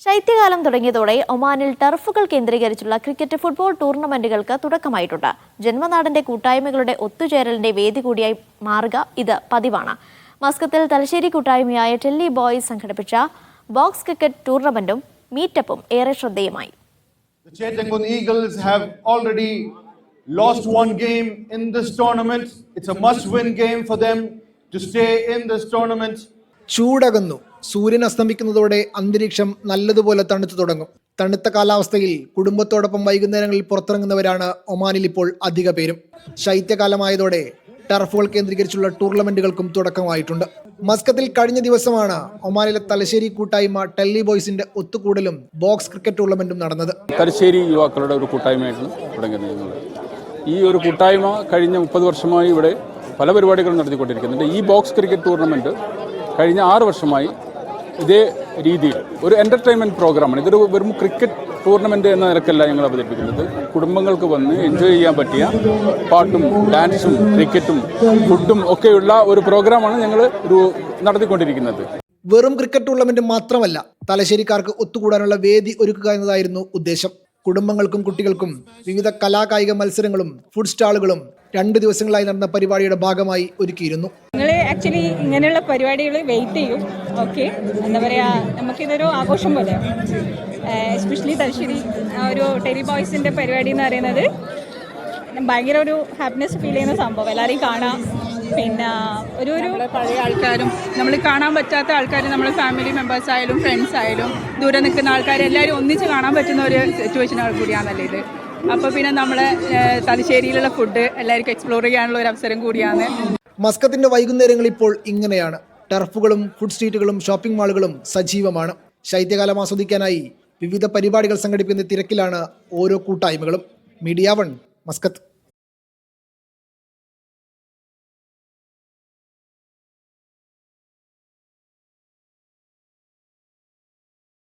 ശൈത്യകാലം തുടങ്ങിയതോടെ ഒമാനിൽ ടർഫുകൾ കേന്ദ്രീകരിച്ചുള്ള ക്രിക്കറ്റ് ഫുട്ബോൾ ടൂർണമെന്റുകൾക്ക് തുടക്കമായിട്ടുണ്ട് ജന്മനാടിന്റെ കൂട്ടായ്മകളുടെ ഒത്തുചേരലിന്റെ വേദി കൂടിയായി മാറുക ഇത് പതിവാണ് മസ്കത്തിൽ തലശ്ശേരി കൂട്ടായ്മയായ ടെല്ലി ബോയ്സ് സംഘടിപ്പിച്ച ബോക്സ് ക്രിക്കറ്റ് ടൂർണമെന്റും മീറ്റപ്പും ഏറെ ശ്രദ്ധേയമായി ചൂടകുന്നു Chetangun Eagles lost one game in this tournament. It's a must win game for them to stay in this tournament. ചൂടകന്നു സൂര്യൻ അസ്തമിക്കുന്നതോടെ അന്തരീക്ഷം നല്ലതുപോലെ തണുത്തു തുടങ്ങും. തണുത്ത കാലാവസ്ഥയിൽ കുടുംബത്തോടൊപ്പം വൈകുന്നേരങ്ങളിൽ പുറത്തിറങ്ങുന്നവരാണ് ഒമാനിൽ ഇപ്പോൾ അധിക പേരും. ശൈത്യകാലമായതോടെ ടർഫുകൾ കേന്ദ്രീകരിച്ചുള്ള ടൂർണമെന്റുകൾക്കും തുടക്കമായിട്ടുണ്ട്. മസ്കത്തിൽ കഴിഞ്ഞ ദിവസമാണ് ഒമാനിലെ തലശ്ശേരി കൂട്ടായ്മ ടെല്ലി ബോയ്സിന്റെ ഒത്തുകൂടലും ബോക്സ് ക്രിക്കറ്റ് ടൂർണമെന്റും നടന്നത്. തലശ്ശേരി യുവാക്കളുടെ ഒരു തുടങ്ങിയത് ഈ ഒരു കൂട്ടായ്മ കഴിഞ്ഞ മുപ്പത് വർഷമായി ഇവിടെ പല പരിപാടികളും നടത്തിക്കൊണ്ടിരിക്കുന്നുണ്ട്. ഈ ബോക്സ് ക്രിക്കറ്റ് ടൂർണമെന്റ് കഴിഞ്ഞ ആറ് വർഷമായി ഇതേ രീതിയിൽ. ഒരു എന്റർടൈൻമെന്റ് പ്രോഗ്രാമാണ് ഇതൊരു വെറും ക്രിക്കറ്റ് ടൂർണമെന്റ് എന്ന നിലക്കല്ല ഞങ്ങൾ അവതരിപ്പിക്കുന്നത്. കുടുംബങ്ങൾക്ക് വന്ന് എൻജോയ് ചെയ്യാൻ പറ്റിയ പാട്ടും ഡാൻസും ക്രിക്കറ്റും ഫുഡും ഒക്കെയുള്ള ഒരു പ്രോഗ്രാമാണ് ഞങ്ങൾ ഒരു നടത്തിക്കൊണ്ടിരിക്കുന്നത്. വെറും ക്രിക്കറ്റ് ടൂർണമെന്റ് മാത്രമല്ല തലശ്ശേരിക്കാർക്ക് ഒത്തുകൂടാനുള്ള വേദി ഒരുക്കുക എന്നതായിരുന്നു ഉദ്ദേശം. കുടുംബങ്ങൾക്കും കുട്ടികൾക്കും വിവിധ കലാകായിക മത്സരങ്ങളും ഫുഡ് സ്റ്റാളുകളും രണ്ട് ദിവസങ്ങളായി നടന്ന പരിപാടിയുടെ ഭാഗമായി ഒരുക്കിയിരുന്നു. ഞങ്ങൾ ആക്ച്വലി ഇങ്ങനെയുള്ള പരിപാടികൾ വെയിറ്റ് ചെയ്യും. ഓക്കെ. എന്താ പറയുക നമുക്കിതൊരു ആഘോഷം പോലെ. എസ്പെഷ്യലി തലശ്ശേരി ആ ഒരു ടെലി ബോയ്സിന്റെ പരിപാടി എന്ന് പറയുന്നത് ഭയങ്കര ഒരു ഹാപ്പിനെസ് ഫീൽ ചെയ്യുന്ന സംഭവം. എല്ലാവരെയും കാണാം. പിന്നെ ഒരു ഒരു പഴയ ആൾക്കാരും നമ്മൾ കാണാൻ പറ്റാത്ത ആൾക്കാർ നമ്മൾ ഫാമിലി മെമ്പേഴ്സ് ആയാലും ഫ്രണ്ട്സ് ആയാലും ദൂരെ നിൽക്കുന്ന ആൾക്കാർ എല്ലാവരും ഒന്നിച്ച് കാണാൻ പറ്റുന്ന ഒരു സിറ്റുവേഷൻ കൂടിയാണല്ലേ ഇത്. അപ്പോൾ പിന്നെ നമ്മളെ തലശ്ശേരിയിലുള്ള ഫുഡ് എല്ലാവർക്കും എക്സ്പ്ലോർ ചെയ്യാനുള്ള ഒരു അവസരം കൂടിയാണ്. മസ്കത്തിന്റെ വൈകുന്നേരങ്ങൾ ഇപ്പോൾ ഇങ്ങനെയാണ്. ടർഫുകളും ഫുഡ് സ്ട്രീറ്റുകളും ഷോപ്പിംഗ് മാളുകളും സജീവമാണ്. ശൈത്യകാലം ആസ്വദിക്കാനായി വിവിധ പരിപാടികൾ സംഘടിപ്പിക്കുന്ന തിരക്കിലാണ് ഓരോ കൂട്ടായ്മകളും. Media One Muscat.